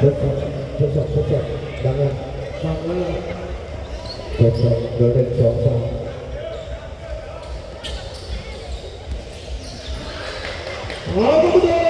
도착 도착 나는 상을 도착 노래 조사 아무도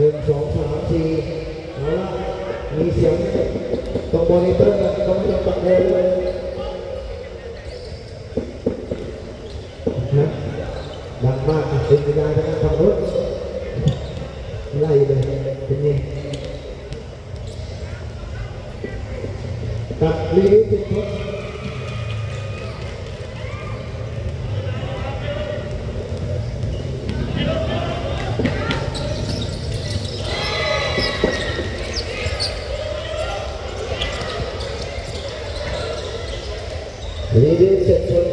หนึ่งสองสามสี่เามีเสียงตรงมอนิเตอร์ตรงจอปักแดงเลย Ladies and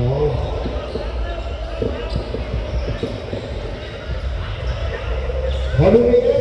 아. 바로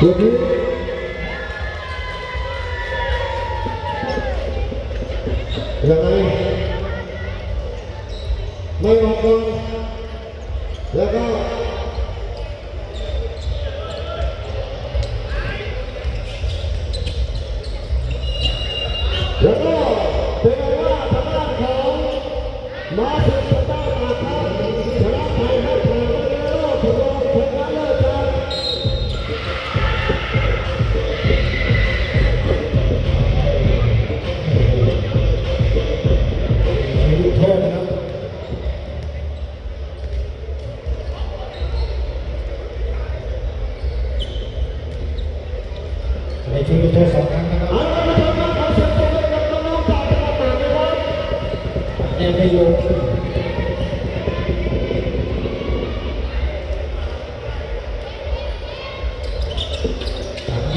Porque ช่วาตัวสองนั้นนะครับ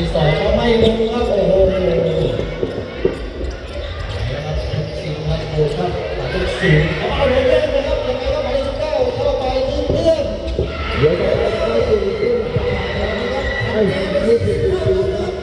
เสองก็ไม่ลงครัโอ้โหนะครับสิมับโอ้ครับหมายเสิงห์เอาเลยเล่นนะครับยังไงก็หมายเลสุดเก้าเข้าไปที่เพื่อนเดี๋ยวก็ไปสู่เพื่อนนะครับ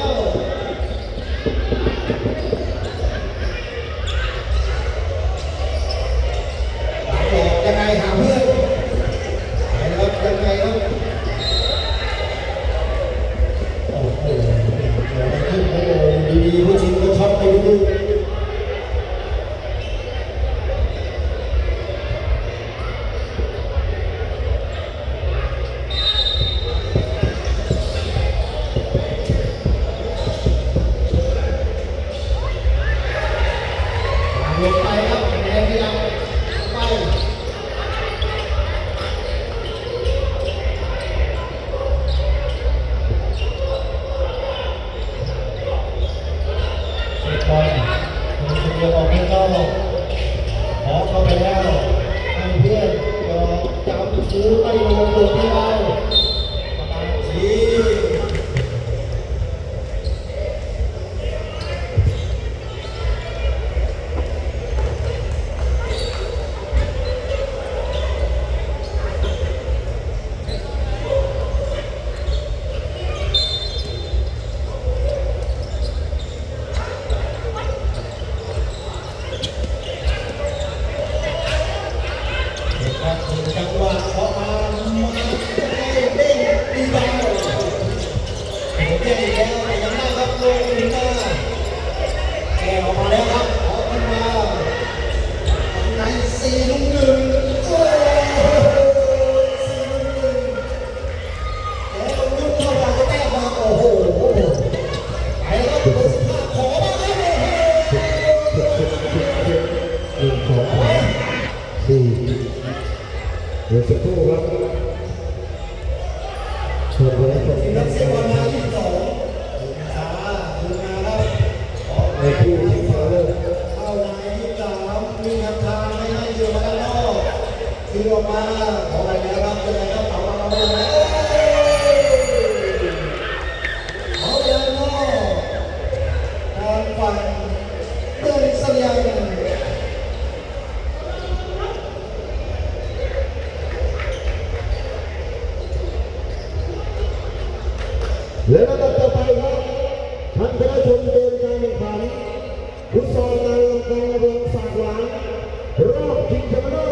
ลงถึงหน้าแกออกมาแล้วครับออกมาในสีลุกหนึ่งโอ้สีลุกขึ้วมาก็แต้มาโอ้โหไปแล้วครัอติบห้อมาสีเดี๋สักรับ มาขอไปแล้วครับยังไงครับถามว่าเราได้ไหมเขอยังก็ทางฝั่งเดินเสียงและระดับต่อไปครับท่านประชาชนเดินการแข่งขันฟุตซอลในลกองเรวองสากหวานรอบชิงชนะเลิศ